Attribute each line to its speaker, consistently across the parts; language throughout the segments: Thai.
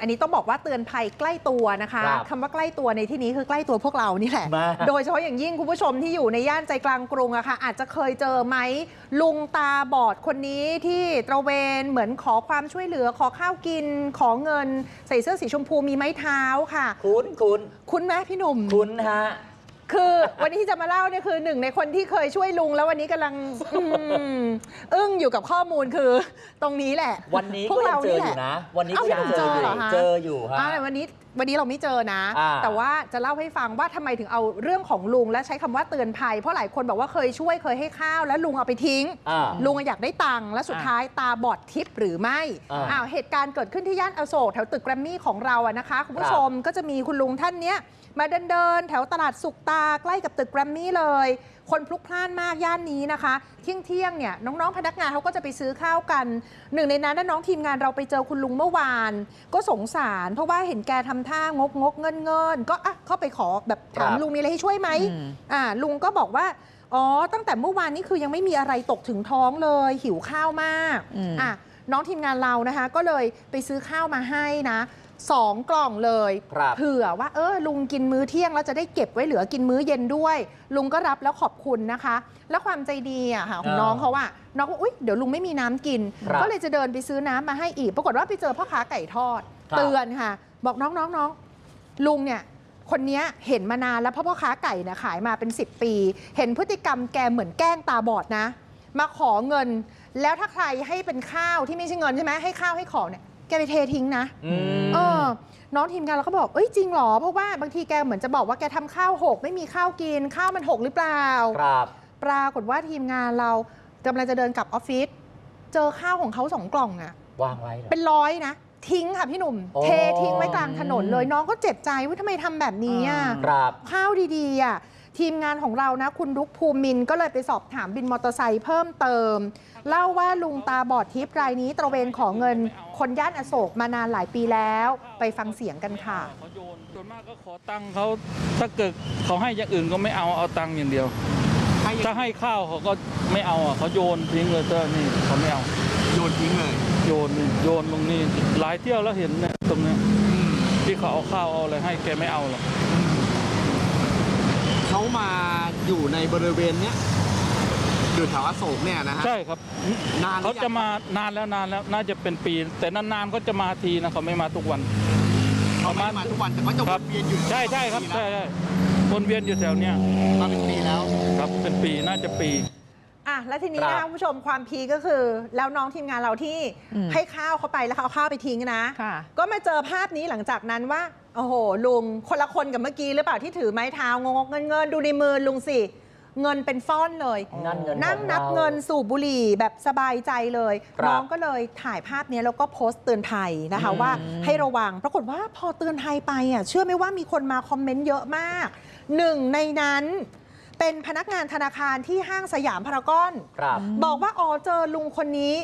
Speaker 1: อันนี้ต้องบอกว่าเตือนภัยใกล้ตัวนะคะ
Speaker 2: ครับ
Speaker 1: คำว่าใกล้ตัวในที่นี้คือใกล้ตัวพวกเรานี่แหละ
Speaker 2: มาก
Speaker 1: โดยเฉพาะอย่างยิ่งคุณผู้ชมที่อยู่ในย่านใจกลางกรุงอะค่ะอาจจะเคยเจอไหมลุงตาบอดคนนี้ที่ตระเวนเหมือนขอความช่วยเหลือขอข้าวกิน ขอเงิน ใส่เสื้อสีชมพูมีไม้เท้าค่ะ
Speaker 2: คุ้นคุ้น
Speaker 1: คุ้นไหมพี่หนุ่ม
Speaker 2: คุ้นฮะ
Speaker 1: คือวันนี้ที่จะมาเล่าเนี่ยคือหนึ่งในคนที่เคยช่วยลุง แล้ววันนี้กำลังอืมอึ้งอยู่กับข้อมูลคือตรงนี้แหละ
Speaker 2: วันนี้
Speaker 1: พว
Speaker 2: ก็
Speaker 1: ก
Speaker 2: ยั
Speaker 1: เรา
Speaker 2: งเจ
Speaker 1: นี่
Speaker 2: อ
Speaker 1: แห
Speaker 2: อ
Speaker 1: ละ
Speaker 2: ยู่นะ วันนี้ก็
Speaker 1: เอ้า
Speaker 2: ยังเจออยู่
Speaker 1: เจอเหรอคะ
Speaker 2: เจออยู่ฮะ
Speaker 1: อ่าแต่วันนี้วันนี้เราไม่เจอนะ
Speaker 2: อ่า
Speaker 1: แต่ว่าจะเล่าให้ฟังว่าทำไมถึงเอาเรื่องของลุงและใช้คำว่าเตือนภัย เพราะหลายคนบอกว่าเคยช่วยเคยให้ข้าวแล้วลุงเอาไปทิ้ง
Speaker 2: อ่า
Speaker 1: ลุงอยากได้ตังค์และสุดท้ายตาบอดทิพย์หรือไม่
Speaker 2: อ่า
Speaker 1: อ้าวเหตุการณ์เกิดขึ้นที่ย่านอโศกแถวตึกแกรมมี่ของเราอะนะคะ คุณผู้ชมก็จะมีคุณลุงท่านเนี้ยมาเดินเดินๆแถวตลาดสุกตาใกล้กับตึกแกรมมี่เลย คนพลุกพล่านมากย่านนี้นะคะ เที่ยงเที่ยงๆเนี่ยน้องๆพนักงานเขาก็จะไปซื้อข้าวกัน หนึ่งในนั้นนะน้องทีมงานเราไปเจอคุณลุงเมื่อวาน ก็สงสารเพราะว่าเห็นแกทำท่างกงกเงินเงินๆก็อะเข้าไปขอแบบถาม
Speaker 2: ครับ
Speaker 1: ลุงมีอะไรให้ช่วยไหม
Speaker 3: อืม
Speaker 1: อ่าลุงก็บอกว่าอ๋อ ตั้งแต่เมื่อวานนี้คือยังไม่มีอะไรตกถึงท้องเลย หิวข้าวมาก
Speaker 3: อืม
Speaker 1: อะน้องทีมงานเรานะคะ ก็เลยไปซื้อข้าวมาให้นะ สองกล่องเลย
Speaker 2: ครับ
Speaker 1: เผื่อว่าเออลุงกินมื้อเที่ยงแล้วจะได้เก็บไว้เหลือกินมื้อเย็นด้วย ลุงก็รับแล้วขอบคุณนะคะ แล้วความใจดีอะค่ะของ
Speaker 2: อ่า
Speaker 1: น้องเขาอะน้องก็อุ๊ยเดี๋ยวลุงไม่มีน้ำกิน
Speaker 2: ครับ
Speaker 1: ก็เลยจะเดินไปซื้อน้ำมาให้อีก ปรากฏว่าไปเจอพ่อค้าไก่ทอด
Speaker 2: ครับ
Speaker 1: เตือนค่ะ บอกน้องน้องน้องลุงเนี่ยคนเนี้ยเห็นมานานแล้วเพราะพ่อค้าไก่เนี่ยขายมาเป็น 10 ปี เห็นพฤติกรรมแกเหมือนแกล้งตาบอดนะ มาขอเงิน แล้วถ้าใครให้เป็นข้าวที่ไม่ใช่เงินใช่ไหมให้ข้าวให้ของเนี่ย แกไปเททิ้งนะ
Speaker 2: อืม
Speaker 1: เออน้องทีมงานเราก็บอกเอ้ยจริงเหรอเพราะว่าบางทีแกเหมือนจะบอกว่าแกทำข้าวหกไม่มีข้าวกิน ข้าวมันหกหรือเปล่า
Speaker 2: ครับ
Speaker 1: ปรากฏว่าทีมงานเรากำลังจะเดินกลับออฟฟิศเจอข้าวของเขาสองกล่องอะ
Speaker 2: วางไว้เหรอ
Speaker 1: เป็นร้อยนะ ทิ้งค่ะพี่หนุ่ม
Speaker 2: โอ้
Speaker 1: เททิ้งไว้กลางถนนเลยน้องก็เจ็บใจว่าทำไมทำแบบนี้อะ
Speaker 2: ครับ
Speaker 1: ข้าวดีๆอะ ทีมงานของเรานะ คุณรุกภูมินทร์ก็เลยไปสอบถามบินมอเตอร์ไซค์เพิ่มเติม เล่าว่าลุงตาบอดทิพย์รายนี้ตระเวนขอเงิน คนย่านอโศกมานานหลายปีแล้ว ไปฟังเสียงกันค่ะ
Speaker 4: เขาโยนส่วนมากก็ขอตังค์เขาถ้าเกิดเขาให้อย่างอื่นก็ไม่เอาเอาตังค์อย่างเดียว ถ้าให้ข้าวเขาก็ไม่เอาอะเขาโยนทิ้งเลยเจ้านี่เขาไม่เอา
Speaker 5: โยนทิ้งเลย
Speaker 4: โยนนี่โยนตรงนี้หลายเที่ยวแล้วเห็นเนี่ยตรงเนี้ย
Speaker 5: อืม
Speaker 4: ที่เขาเอาข้าวเอาอะไรให้แกไม่เอาหรอก
Speaker 5: เขามาอยู่ในบริเวณเนี้ยอยู่แถวอโศกเนี่ยนะฮะ
Speaker 4: ใช่ครับ
Speaker 5: นานหรือ
Speaker 4: เขา
Speaker 5: ยัง
Speaker 4: จะมานานแล้วนานแล้วน่าจะเป็นปี แต่นานๆเขาจะมาทีนะเขาไม่มาทุกวัน
Speaker 5: เขาไม่ได้มาทุกวันแต่เขาจะ
Speaker 4: ค
Speaker 5: ว
Speaker 4: รับ
Speaker 5: นเวียนอยู่
Speaker 4: ใช่ใช่ครับ
Speaker 5: ปี
Speaker 4: ใช่
Speaker 5: แล้ว
Speaker 4: ใช่วนเวียนอยู่แถวเนี้ย
Speaker 5: มาเป็นปีแล้ว
Speaker 4: ครับเป็นปีน่าจะปี
Speaker 1: อะแล้วทีนี้
Speaker 2: ครั
Speaker 1: นะ
Speaker 2: บ
Speaker 1: คุณผู้ชมความพีคก็คือ แล้วน้องทีมงานเราที่
Speaker 3: อืม
Speaker 1: ให้ข้าวเขาไปแล้วเขาเอาข้าวไปทิ้งนะ
Speaker 3: ค่ะ
Speaker 1: ก็มาเจอภาพนี้หลังจากนั้นว่า โอ้โห ลุงคนละคนกับเมื่อกี้หรือเปล่าที่ถือไม้เท้างงๆเงินเงินๆดูในมือลุงสิ เงินเป็นฟ่อนเลย
Speaker 2: นั่นเงิน
Speaker 1: นั่ง
Speaker 2: ของ
Speaker 1: นับ
Speaker 2: รา
Speaker 1: เงินสูบบุหรี่แบบสบายใจเลย
Speaker 2: ครับ
Speaker 1: น้องก็เลยถ่ายภาพนี้แล้วก็โพสต์เตือนภัยนะคะ
Speaker 2: อืม
Speaker 1: ว่าให้ระวัง ปรากฏว่าพอเตือนภัยไปอะเชื่อไหมว่ามีคนมาคอมเมนต์เยอะมาก หนึ่งในนั้น เป็นพนักงานธนาคารที่ห้างสยามพารากอน
Speaker 2: ครับ
Speaker 1: บอกว่าอ๋อเจอลุงคนนี้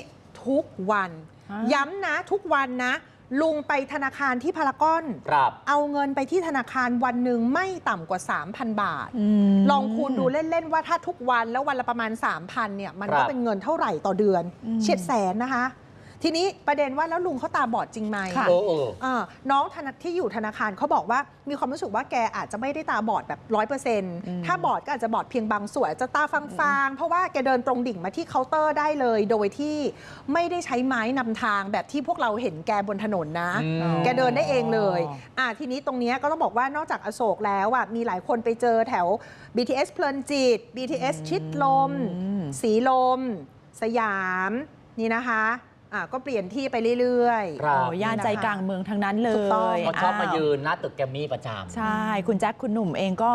Speaker 1: ทุกวัน
Speaker 3: ฮะ
Speaker 1: ย้ำนะทุกวันนะ ลุงไปธนาคารที่พารากอน
Speaker 2: ครับ
Speaker 1: เอาเงินไปที่ธนาคารวันหนึ่งไม่ต่ำกว่า 3,000 บาท
Speaker 3: ม
Speaker 1: ลองคูณดูเล่น ๆ ว่าถ้าทุกวันแล้ววันละประมาณ 3,000เนี่ยมัน
Speaker 2: ครั
Speaker 1: ก็
Speaker 2: บ
Speaker 1: เป็นเงินเท่าไหร่ต่อเดือน
Speaker 3: อืม
Speaker 1: เฉียดแสนนะคะ ทีนี้ประเด็นว่าแล้วลุงเขาตาบอดจริงไหม
Speaker 3: ค่ะ
Speaker 2: โอ้โอ้
Speaker 1: อ่าน้องธนาที่อยู่ธนาคารเขาบอกว่ามีความรู้สึกว่าแกอาจจะไม่ได้ตาบอดแบบร้อยเปอร์เซ็นต์
Speaker 3: ม
Speaker 1: ถ้าบอดก็อาจจะบอดเพียงบางส่วนอาจจะตาฟางๆ เพราะว่าแกเดินตรงดิ่งมาที่เคาน์เตอร์ได้เลย โดยที่ไม่ได้ใช้ไม้นำทางแบบที่พวกเราเห็นแกบนถนนนะ
Speaker 2: อืม
Speaker 1: แกเดินได้เองเลยอ่าทีนี้ตรงเนี้ยก็ต้องบอกว่านอกจากอโศกแล้วอะมีหลายคนไปเจอแถว BTS เพลินจิต BTS ชิดลม
Speaker 3: อืม
Speaker 1: สีลม สยาม นี่นะคะ อะก็เปลี่ยนที่ไปเรื่อยๆ
Speaker 2: ครับ
Speaker 3: โอ้ย่านใจกลางเมืองทั้งนั้นเล
Speaker 1: ถูกต้อง
Speaker 3: ย
Speaker 2: เขาชอบมาา
Speaker 3: ว
Speaker 2: ยืนหน้าตึกแกรมมี่ประจำ
Speaker 3: ใช่คุณแจ็คคุณหนุ่มเองก็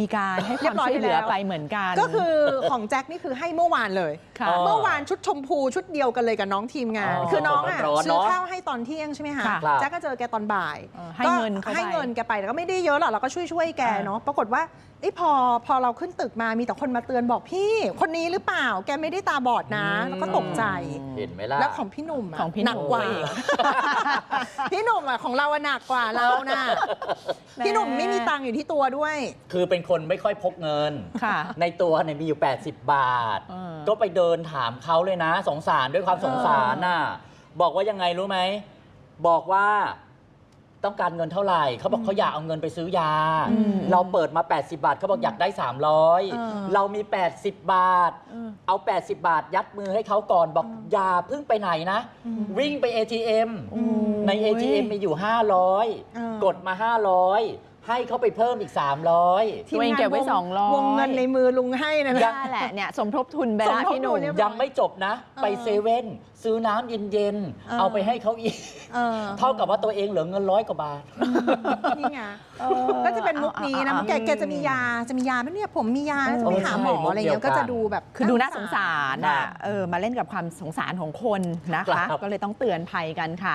Speaker 3: มีการให้ค
Speaker 1: เรียวา
Speaker 3: ม
Speaker 1: บร้อย
Speaker 3: ช่วยเหลือ
Speaker 1: แล้ว
Speaker 3: ไปเหมือนกัน
Speaker 1: ก็คือของแจ็คนี่คือให้เมื่อวานเลย
Speaker 3: ค่ะ
Speaker 2: อ๋อ
Speaker 1: เมื่อวานชุดชมพูชุดเดียวกันเลยกับน้องทีมงาน
Speaker 2: อ๋อ
Speaker 1: คือน้องอะ
Speaker 2: ร้อนๆ
Speaker 1: ซื้อ
Speaker 2: เนอะ
Speaker 1: ข้าวให้ตอนเที่ยงใช่ไหมคะ
Speaker 3: ค่ะ
Speaker 1: แจ็คก็เจอแกตอนบ่าย
Speaker 3: เออให้
Speaker 1: ก็
Speaker 3: เงินเขาไป
Speaker 1: ให้เงินแกไปแต่ก็ไม่ได้เยอะหรอกเราก็ช่วยช่วยๆแก
Speaker 3: อ่า
Speaker 1: เนาะปรากฏว่าเอ้ยพอพอเราขึ้นตึกมามีแต่คนมาเตือนบอกพี่ คนนี้หรือเปล่า แกไม่ได้ตาบอดนะ
Speaker 2: อืม
Speaker 1: แล้วก็ตกใจ
Speaker 2: เห็นไหมล่ะ
Speaker 1: แล้วของพี่หนุ่มะ
Speaker 3: ของพี่
Speaker 1: หนักกว่า
Speaker 3: หนุ่มอีก
Speaker 1: พี่หนุ่มอะของเราอะหนักกว่าเราน่ะ
Speaker 3: แม่
Speaker 1: พี่หนุ่มไม่มีตังค์อยู่ที่ตัวด้วย
Speaker 2: คือเป็นคนไม่ค่อยพกเงิน
Speaker 3: ค่ะ
Speaker 2: ในตัวเนี่ยมีอยู่ 80 บาท
Speaker 3: เออ
Speaker 2: ก็ไปเดินถามเขาเลยนะ สงสารด้วยความสงสารน่ะ บอกว่ายังไงรู้ไหม บอกว่า ต้องการเงินเท่าไหร่เขาบอกเขาอยากเอาเงินไปซื้อยา
Speaker 3: อืม
Speaker 2: เราเปิดมา 80 บาทเขาบอกอยากได้
Speaker 1: เออ
Speaker 2: 300 เรามี 80 บาท
Speaker 3: เออ
Speaker 2: เอา 80 บาท ยัดมือให้เขาก่อนบอกอย่าเพิ่งไปไหนนะวิ่งไป ATM ใน ATM มีอยู่
Speaker 1: เออ
Speaker 2: 500 กดมา 500 ให้เขาไปเพิ่มอีก 300
Speaker 3: ตัวเองเก็บไว้
Speaker 1: ทีมงาน
Speaker 3: 200
Speaker 1: วงเงินในมือลุงให้นะ
Speaker 2: ยั
Speaker 1: นะ
Speaker 2: ง
Speaker 3: นั่นแหละเนี่ยสมทบทุนไป
Speaker 1: สม
Speaker 3: แล้ว
Speaker 1: ทบ
Speaker 3: พี่หนุ่
Speaker 1: ทุ
Speaker 3: ม
Speaker 1: นเรียบ
Speaker 2: ยังไม่จบนะ ไปเซเว่นซื้อน้ำเย็น
Speaker 1: เออ
Speaker 2: ๆ เอาไปให้เขาอีก
Speaker 1: เออ
Speaker 2: เท่ากับว่าตัวเองเหลือเงินร้อยกว่าบาท
Speaker 1: นี่ไงก็จะเป็นมุกนี้นะ
Speaker 3: เอาเอาเอา
Speaker 1: แกแกจะมียาจะมียาไหมเนี่ยผมมียา
Speaker 3: เออ
Speaker 1: จะไปหาหมออะไรเงี้ย
Speaker 2: ใช่มุกเดียวกัน
Speaker 1: ก็จะดูแบบ
Speaker 3: คือดูน่าสงสาร
Speaker 2: ครั
Speaker 3: อะ
Speaker 2: บ
Speaker 3: เออมาเล่นกับความสงสารของคนนะ
Speaker 2: ครั
Speaker 3: คะ
Speaker 2: บ
Speaker 3: ก็เลยต้องเตือนภัยกันค่ะ